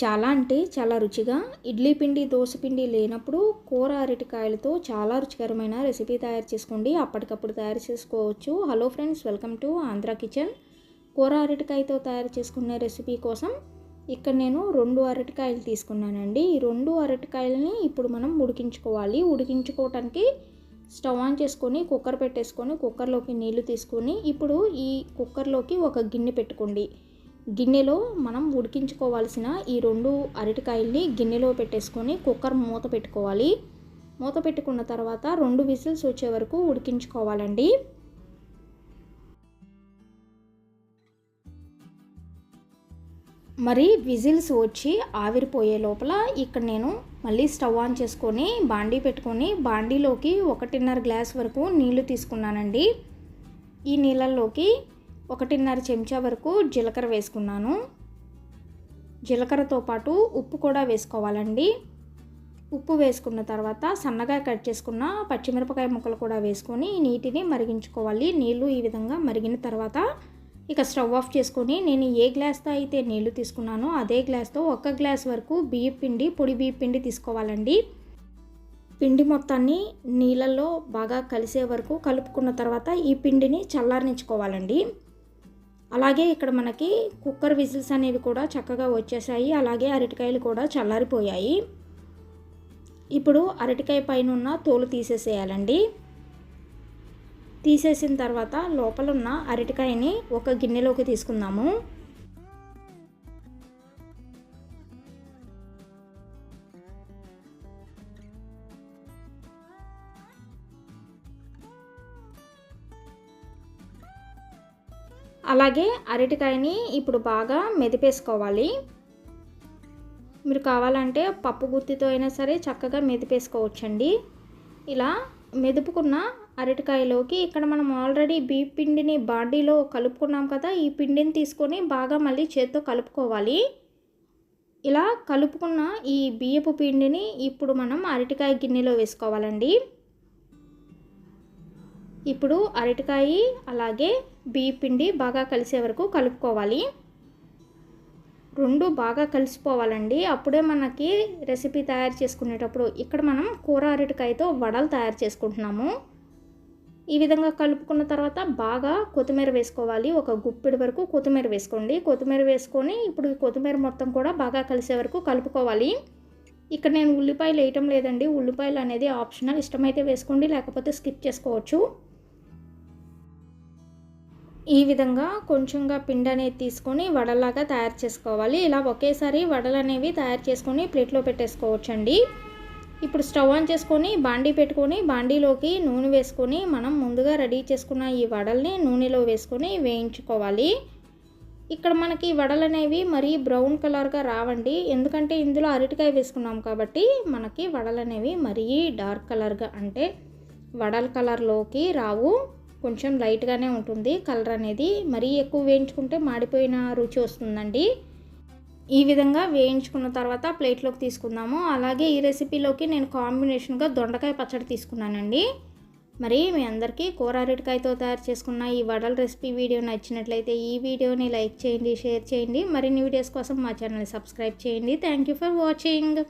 చాలా అంటే చాలా రుచిగా. ఇడ్లీ పిండి దోశ పిండి లేనప్పుడు కూర అరటికాయలతో చాలా రుచికరమైన రెసిపీ తయారు చేసుకోండి. అప్పటికప్పుడు తయారు చేసుకోవచ్చు. Hello friends welcome to Andhra kitchen కూర అరటికాయతో తయారు చేసుకునే రెసిపీ కోసం ఇక్కడ నేను రెండు అరటికాయలు తీసుకున్నానండి. ఈ రెండు అరటికాయలని ఇప్పుడు మనం ఉడికించుకోవాలి. ఉడికించుకోవటానికి స్టవ్ ఆన్ చేసుకొని కుక్కర్ పెట్టేసుకొని కుక్కర్లోకి నీళ్ళు తీసుకొని ఇప్పుడు ఈ కుక్కర్లోకి ఒక గిన్నె పెట్టుకోండి. గిన్నెలో మనం ఉడికించుకోవాల్సిన ఈ రెండు అరటికాయల్ని గిన్నెలో పెట్టేసుకొని కుక్కర్ మూత పెట్టుకోవాలి. మూత పెట్టుకున్న తర్వాత రెండు విజిల్స్ వచ్చే వరకు ఉడికించుకోవాలండి. మరి విజిల్స్ వచ్చి ఆవిరిపోయే లోపల ఇక్కడ నేను మళ్ళీ స్టవ్ ఆన్ చేసుకొని బాండీ పెట్టుకొని బాండీలోకి ఒకటిన్నర గ్లాస్ వరకు నీళ్ళు తీసుకున్నానండి. ఈ నీళ్ళల్లోకి ఒకటిన్నర చెంచా వరకు జీలకర్ర వేసుకున్నాను. జీలకర్రతో పాటు ఉప్పు కూడా వేసుకోవాలండి. ఉప్పు వేసుకున్న తర్వాత సన్నగా కట్ చేసుకున్న పచ్చిమిరపకాయ ముక్కలు కూడా వేసుకొని నీటిని మరిగించుకోవాలి. నీళ్ళు ఈ విధంగా మరిగిన తర్వాత ఇక స్టవ్ ఆఫ్ చేసుకొని నేను ఏ గ్లాస్తో అయితే నీళ్ళు తీసుకున్నానో అదే గ్లాస్తో ఒక గ్లాస్ వరకు బియ్య పిండి పొడి బియ్య పిండి తీసుకోవాలండి. పిండి మొత్తాన్ని నీళ్ళల్లో బాగా కలిసే వరకు కలుపుకున్న తర్వాత ఈ పిండిని చల్లారించుకోవాలండి అలాగే ఇక్కడ మనకి కుక్కర్ విజిల్స్ అనేవి కూడా చక్కగా వచ్చేసాయి. అలాగే అరటికాయలు కూడా చల్లారిపోయాయి. ఇప్పుడు అరటికాయ పైన ఉన్న తోలు తీసేసేయాలండి. తీసేసిన తర్వాత లోపల ఉన్న అరటికాయని ఒక గిన్నెలోకి తీసుకుందాము. అలాగే అరటికాయని ఇప్పుడు బాగా మెదిపేసుకోవాలి. మీరు కావాలంటే పప్పు గుత్తితో అయినా సరే చక్కగా మెదిపేసుకోవచ్చండి. ఇలా మెదుపుకున్న అరటికాయలోకి ఇక్కడ మనం ఆల్రెడీ బీప్ పిండిని బాడీలో కలుపుకున్నాం కదా ఈ పిండిని తీసుకొని బాగా మళ్ళీ చేత్తో కలుపుకోవాలి. ఇలా కలుపుకున్న ఈ బియ్యపు పిండిని ఇప్పుడు మనం అరటికాయ గిన్నెలో వేసుకోవాలండి. ఇప్పుడు అరటికాయ అలాగే బియ్య పిండి బాగా కలిసే వరకు కలుపుకోవాలి. రెండు బాగా కలిసిపోవాలండి. అప్పుడే మనకి రెసిపీ తయారు చేసుకునేటప్పుడు ఇక్కడ మనం కూర అరటికాయతో వడలు తయారు చేసుకుంటున్నాము. ఈ విధంగా కలుపుకున్న తర్వాత బాగా కొత్తిమీర వేసుకోవాలి. ఒక గుప్పిడి వరకు కొత్తిమీర వేసుకోండి. కొత్తిమీర వేసుకొని ఇప్పుడు కొత్తిమీర మొత్తం కూడా బాగా కలిసే వరకు కలుపుకోవాలి. ఇక్కడ నేను ఉల్లిపాయలు వేయటం లేదండి. ఉల్లిపాయలు అనేది ఆప్షనల్. ఇష్టమైతే వేసుకోండి లేకపోతే స్కిప్ చేసుకోవచ్చు. ఈ విధంగా కొంచెంగా పిండి అనేది తీసుకొని వడలాగా తయారు చేసుకోవాలి. ఇలా ఒకేసారి వడలు అనేవి తయారు చేసుకొని ప్లేట్లో పెట్టేసుకోవచ్చండి. ఇప్పుడు స్టవ్ ఆన్ చేసుకొని బాండీ పెట్టుకొని బాండీలోకి నూనె వేసుకొని మనం ముందుగా రెడీ చేసుకున్న ఈ వడల్ని నూనెలో వేసుకొని వేయించుకోవాలి. ఇక్కడ మనకి వడలు అనేవి మరీ బ్రౌన్ కలర్గా రావండి. ఎందుకంటే ఇందులో అరటికాయ వేసుకున్నాం కాబట్టి మనకి వడలు అనేవి మరీ డార్క్ కలర్గా అంటే వడల కలర్లోకి రావు. కొంచెం లైట్గానే ఉంటుంది. కలర్ అనేది మరీ ఎక్కువ వేయించుకుంటే మాడిపోయిన రుచి వస్తుందండి. ఈ విధంగా వేయించుకున్న తర్వాత ప్లేట్లోకి తీసుకుందాము. అలాగే ఈ రెసిపీలోకి నేను కాంబినేషన్గా దొండకాయ పచ్చడి తీసుకున్నానండి. మరి మీ అందరికీ కూర అరటికాయతో తయారు చేసుకున్న ఈ వడల రెసిపీ వీడియో నచ్చినట్లయితే ఈ వీడియోని లైక్ చేయండి షేర్ చేయండి. మరిన్ని వీడియోస్ కోసం మా ఛానల్ని సబ్స్క్రైబ్ చేయండి. Thank you for watching.